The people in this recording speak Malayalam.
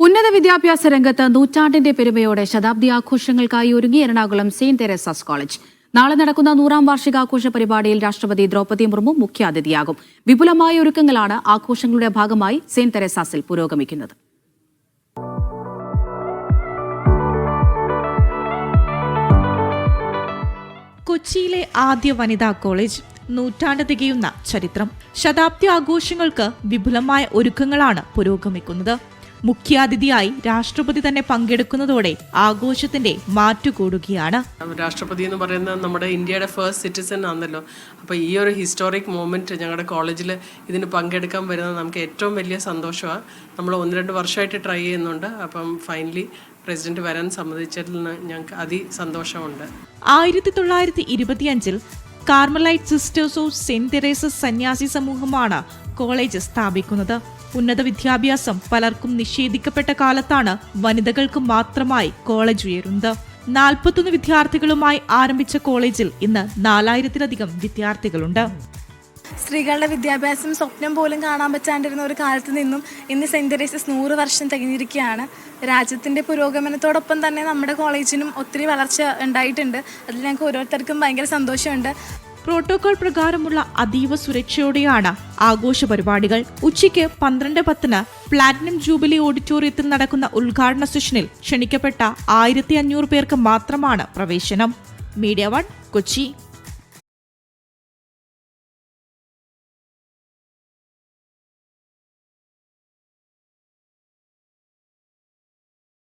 ഉന്നത വിദ്യാഭ്യാസ രംഗത്ത് നൂറ്റാണ്ടിന്റെ പെരുമയോടെ ശതാബ്ദി ആഘോഷങ്ങൾക്കായി ഒരുങ്ങി എറണാകുളം സെയിന്റ് തെരേസാസ് കോളേജ്. നാളെ നടക്കുന്ന നൂറാം വാർഷികാഘോഷ പരിപാടിയിൽ രാഷ്ട്രപതി ദ്രൗപദി മുർമു മുഖ്യാതിഥിയാകും. വിപുലമായ ഒരുക്കങ്ങളാണ് ആഘോഷങ്ങളുടെ ഭാഗമായി സെയിന്റ് തെരേസാസിൽ പുരോഗമിക്കുന്നത്. കൊച്ചിയിലെ ആദ്യ വനിതാ കോളേജ് നൂറ്റാണ്ട് തികയുന്ന ചരിത്രം. ശതാബ്ദി ആഘോഷങ്ങൾക്ക് വിപുലമായ ഒരുക്കങ്ങളാണ് പുരോഗമിക്കുന്നത്. മുഖ്യാതിഥിയായി രാഷ്ട്രപതി തന്നെ പങ്കെടുക്കുന്നതോടെ ആഘോഷത്തിന്റെ മാറ്റുകൂടുകയാണ് രാഷ്ട്രപതി എന്ന് പറയുന്നത് നമ്മുടെ ഇന്ത്യയുടെ ഫസ്റ്റ് സിറ്റിസൺ ആണല്ലോ. അപ്പോൾ ഈ ഒരു ഹിസ്റ്റോറിക് മൂമെന്റ് ഞങ്ങളുടെ കോളേജിൽ ഇതിന് പങ്കെടുക്കാൻ വരുന്നത് നമുക്ക് ഏറ്റവും വലിയ സന്തോഷമാണ് നമ്മൾ ഒന്ന് രണ്ട് വർഷമായിട്ട് ട്രൈ ചെയ്യുന്നുണ്ട്. അപ്പം ഫൈനലി പ്രസിഡന്റ് വരാൻ സമ്മതിച്ചതിൽ ഞങ്ങൾക്ക് അതിസന്തോഷമുണ്ട് ആയിരത്തി തൊള്ളായിരത്തി ഇരുപത്തിയഞ്ചിൽ Carmelite Sisters of Saint Teresa's സന്യാസി സമൂഹമാണ് കോളേജ് സ്ഥാപിക്കുന്നത്. ഉന്നത വിദ്യാഭ്യാസം പലർക്കും നിഷേധിക്കപ്പെട്ട കാലത്താണ് വനിതകൾക്ക് മാത്രമായി കോളേജ് ഉയരുന്നത്. നാൽപ്പത്തൊന്ന് വിദ്യാർത്ഥികളുമായി ആരംഭിച്ച കോളേജിൽ ഇന്ന് നാലായിരത്തിലധികം വിദ്യാർത്ഥികളുണ്ട്. സ്ത്രീകളുടെ വിദ്യാഭ്യാസം സ്വപ്നം പോലും കാണാൻ പറ്റാണ്ടിരുന്ന ഒരു കാലത്ത് നിന്നും ഇന്ന് സെന്റ് തെരേസസ് നൂറ് വർഷം തികഞ്ഞിരിക്കുകയാണ്. രാജ്യത്തിന്റെ പുരോഗമനത്തോടൊപ്പം തന്നെ നമ്മുടെ കോളേജിനും ഒത്തിരി വളർച്ച ഉണ്ടായിട്ടുണ്ട്. അതിൽ ഞങ്ങൾക്ക് ഓരോരുത്തർക്കും ഭയങ്കര സന്തോഷമുണ്ട്. പ്രോട്ടോകോൾ പ്രകാരമുള്ള അതീവ സുരക്ഷയോടെയാണ് ആഘോഷ പരിപാടികൾ ഉച്ചയ്ക്ക് പന്ത്രണ്ട് പത്തിന് പ്ലാറ്റിനം ജൂബിലി ഓഡിറ്റോറിയത്തിൽ നടക്കുന്ന ഉദ്ഘാടന സെഷനിൽ ക്ഷണിക്കപ്പെട്ട ആയിരത്തി അഞ്ഞൂറ് പേർക്ക് മാത്രമാണ് പ്രവേശനം. Media One Kochi.